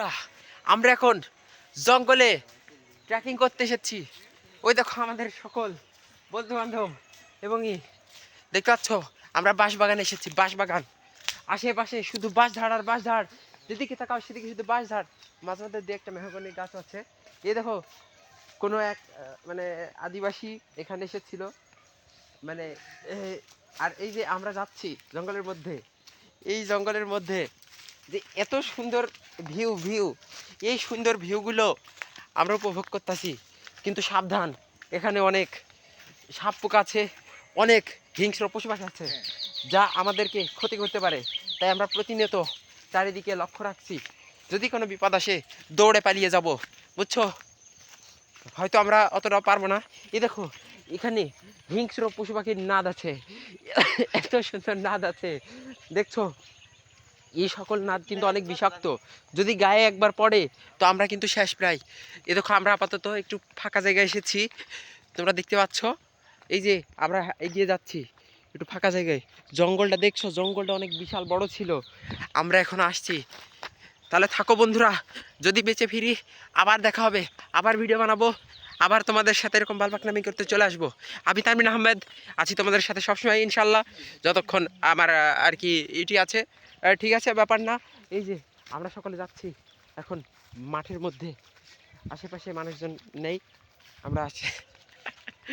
বন্ধুরা আমরা এখন জঙ্গলে ট্রেকিং করতে এসেছি। ওই দেখো আমাদের সকল বন্ধু বান্ধব এবং দেখতে পাচ্ছ? আমরা বাঁশ বাগানে এসেছি বাঁশ বাগান আশেপাশে শুধু বাঁশ ঝাড় আর বাঁশ ঝাড় যেদিকে তাকাও সেদিকে শুধু বাঁশ ঝাড় মাঝে মধ্যে দিয়ে একটা মেহগনি গাছ আছে। এই দেখো, কোনো এক মানে আদিবাসী এখানে এসেছিল। মানে আর এই যে আমরা যাচ্ছি জঙ্গলের মধ্যে, এই জঙ্গলের মধ্যে যে এত সুন্দর ভিউ ভিউ। এই সুন্দর ভিউগুলো আমরা উপভোগ করতেছি কিন্তু সাবধান এখানে অনেক সাপ পোকা আছে অনেক হিংস্র পশু পাখি আছে যা আমাদেরকে ক্ষতি করতে পারে। তাই আমরা প্রতিনিয়ত চারিদিকে লক্ষ্য রাখছি। যদি কোনো বিপদ আসে দৌড়ে পালিয়ে যাব বুঝছ? হয়তো আমরা অতটাও পারব না। এ দেখো এখানে হিংস্র পশু পাখির নাদ আছে। এত সুন্দর নাদ আছে। দেখছ? এই সকল নাদ কিন্তু অনেক বিষাক্ত। যদি গায়ে একবার পড়ে, তো আমরা কিন্তু শেষ প্রায়। এ দেখো, আমরা আপাতত একটু ফাঁকা জায়গায় এসেছি। তোমরা দেখতে পাচ্ছ? এই যে আমরা এগিয়ে যাচ্ছি, একটু ফাঁকা জায়গায়। জঙ্গলটা দেখছ? জঙ্গলটা অনেক বিশাল বড় ছিল। আমরা এখন আসছি। তাহলে থাকো বন্ধুরা, যদি বেঁচে ফিরি, আবার দেখা হবে। আবার ভিডিও বানাবো। আবার তোমাদের সাথে এরকম বালপাকনামি করতে চলে আসব। আমি তামিন আহমেদ, আছি তোমাদের সাথে সবসময়, ইনশাল্লাহ। যতক্ষণ আমার আর কি ইটি আছে ঠিক আছে, ব্যাপার না। এই যে, আমরা সকলে যাচ্ছি এখন মাঠের মধ্যে। আশেপাশে মানুষজন নেই। আমরা